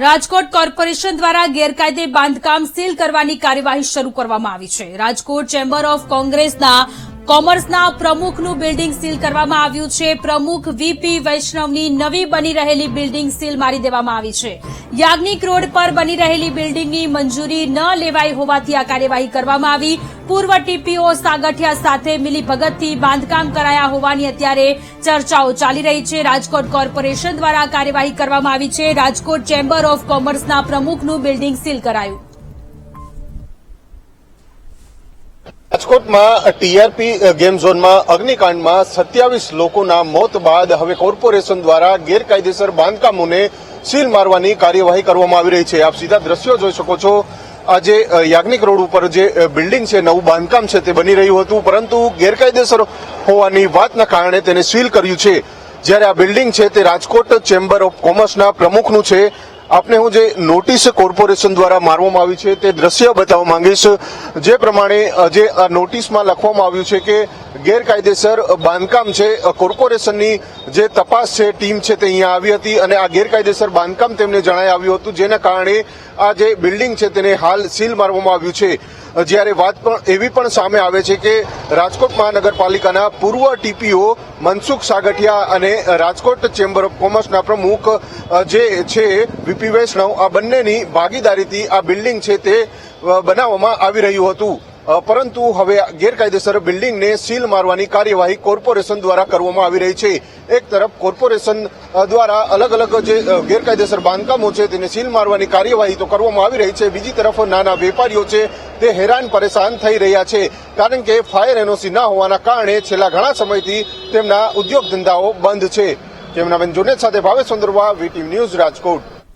Rajkot corporation દ્વારા ગેરકાયદે બાંધકામ સીલ કરવાની કાર્યવાહી શરૂ કરવામાં આવી છે. રાજકોટ ચેમ્બર ઓફ કોંગ્રેસના કોમર્સના પ્રમુખનું બિલ્ડિંગ સીલ કરવામાં આવ્યું છે. પ્રમુખ વીપી વૈષ્ણવની નવી બની રહેલી બિલ્ડિંગ સીલ મારી દેવામાં આવી છે. યાજ્ઞિક રોડ પર બની રહેલી બિલ્ડિંગની મંજૂરી ન લેવાઈ હોવાથી આ કાર્યવાહી કરવામાં આવી. પૂર્વ ટીપીઓ સાગઠિયા સાથે મિલીભગતથી બાંધકામ કરાયા હોવાની અત્યારે ચર્ચાઓ ચાલી રહી છે. રાજકોટ કોર્પોરેશન દ્વારા કાર્યવાહી કરવામાં આવી છે. રાજકોટ ચેમ્બર ઓફ કોમર્સના પ્રમુખનું બિલ્ડિંગ સીલ કરાયું. રાજકોટમાં ટીઆરપી ગેમ ઝોનમાં, અગ્નિકાંડમાં સત્યાવીસ લોકોના મોત બાદ હવે કોર્પોરેશન દ્વારા ગેરકાયદેસર બાંધકામોને સીલ મારવાની કાર્યવાહી કરવામાં આવી રહી છે. આપ સીધા દ્રશ્યો જોઈ શકો છો. આજે યાજ્ઞિક રોડ ઉપર જે બિલ્ડિંગ છે, નવું બાંધકામ છે તે બની રહ્યું હતું, પરંતુ ગેરકાયદેસર હોવાની વાતના કારણે તેને સીલ કર્યું છે. જ્યારે આ બિલ્ડિંગ છે તે રાજકોટ ચેમ્બર ઓફ કોમર્સના પ્રમુખનું છે. આપને હું જે નોટિસ કોર્પોરેશન દ્વારા મારવામાં આવી છે તે દ્રશ્ય બતાવવા માંગીશ. જે પ્રમાણે જે આ નોટિસમાં લખવામાં આવ્યું છે કે ગેરકાયદેસર બાંધકામ છે કોર્પોરેશનની જે તપાસ છે, ટીમ છે તે અહીંયા આવી હતી અને આ ગેરકાયદેસર બાંધકામ તેમને જણાઈ આવ્યું હતું, જેના કારણે આ જે બિલ્ડિંગ છે તેને હાલ સીલ મારવામાં આવ્યું છે. જ્યારે વાત પણ એવી પણ સામે આવે છે કે રાજકોટ મહાનગરપાલિકાના પૂર્વ ટીપીઓ મનસુખ સાગઠિયા અને રાજકોટ ચેમ્બર ઓફ કોમર્સના પ્રમુખ જે છે વીપી વૈષ્ણવ, આ બંનેની ભાગીદારીથી આ બિલ્ડિંગ છે તે બનાવવામાં આવી રહ્યું હતું. પરંતુ હવે ગેરકાયદેસર બિલ્ડિંગને સીલ મારવાની કાર્યવાહી કોર્પોરેશન દ્વારા કરવામાં આવી રહી છે. એક તરફ કોર્પોરેશન દ્વારા અલગ અલગ જે ગેરકાયદેસર બાંધકામો છે તેને સીલ મારવાની કાર્યવાહી તો કરવામાં આવી રહી છે. બીજી તરફ નાના વેપારીઓ છે તે હેરાન પરેશાન થઈ રહ્યા છે. કારણ કે ફાયર એનઓસી ના હોવાના કારણે છેલ્લા ઘણા સમયથી તેમના ઉદ્યોગ ધંધાઓ બંધ છે. કેમેરામેન જુનેદ સાથે ભાવેશ ચંદ્રવા વીટીવી ન્યૂઝ રાજકોટ.